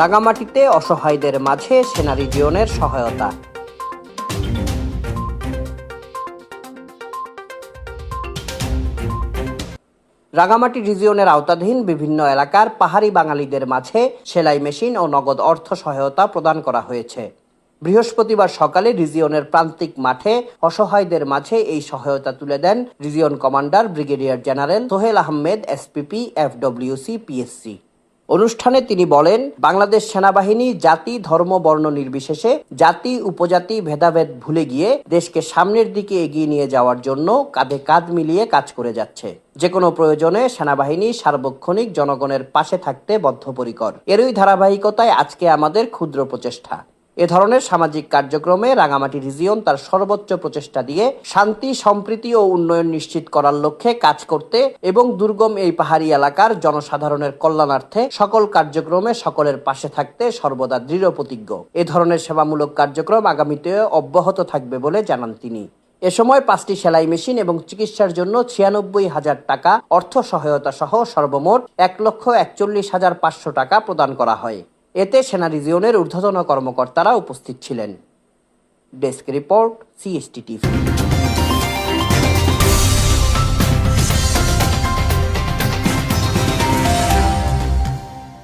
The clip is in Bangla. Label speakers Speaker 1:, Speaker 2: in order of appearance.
Speaker 1: রাঙামাটিতে অসহায়দের মাঝে সেনা রিজিয়নের সহায়তা। রাঙামাটি রিজিয়নের আওতাধীন বিভিন্ন এলাকার পাহাড়ি বাঙালিদের মাঝে সেলাই মেশিন ও নগদ অর্থ সহায়তা প্রদান করা হয়েছে। বৃহস্পতিবার সকালে রিজিয়নের প্রান্তিক মাঠে অসহায়দের মাঝে এই সহায়তা তুলে দেন region commander brigadier general Sohel Ahmed, SPP, FWC, PSC. অনুষ্ঠানে তিনি বলেন, বাংলাদেশ সেনাবাহিনী জাতি, ধর্ম, বর্ণ নির্বিশেষে জাতি, উপজাতি, ভেদাভেদ ভুলে গিয়ে দেশকে সামনের দিকে এগিয়ে নিয়ে যাওয়ার জন্য কাঁধে কাঁধ মিলিয়ে কাজ করে যাচ্ছে। যে কোনো প্রয়োজনে সেনাবাহিনী সার্বক্ষণিক জনগণের পাশে থাকতে বদ্ধপরিকর। এরই ধারাবাহিকতায় আজকে আমাদের ক্ষুদ্র প্রচেষ্টা। এ ধরনের সামাজিক কার্যক্রমে রাঙামাটি রিজিয়ন তার সর্বোচ্চ প্রচেষ্টা দিয়ে শান্তি, সম্প্রীতি ও উন্নয়ন নিশ্চিত করার লক্ষ্যে কাজ করতে এবং দুর্গম এই পাহাড়ি এলাকার জনসাধারণের কল্যাণার্থে সকল কার্যক্রমে সকলের পাশে থাকতে সর্বদা দৃঢ় প্রতিজ্ঞ। এ ধরনের সেবামূলক কার্যক্রম আগামীতে অব্যাহত থাকবে বলে জানান তিনি। এ সময় পাঁচটি সেলাই মেশিন এবং চিকিৎসার জন্য ছিয়ানব্বই হাজার টাকা অর্থ সহায়তা সহ সর্বমোট এক লক্ষ একচল্লিশ হাজার পাঁচশো টাকা প্রদান করা হয়। এতে সেনা রিজিয়নের ঊর্ধ্বতন কর্মকর্তারা উপস্থিত ছিলেন। Desk report CST TV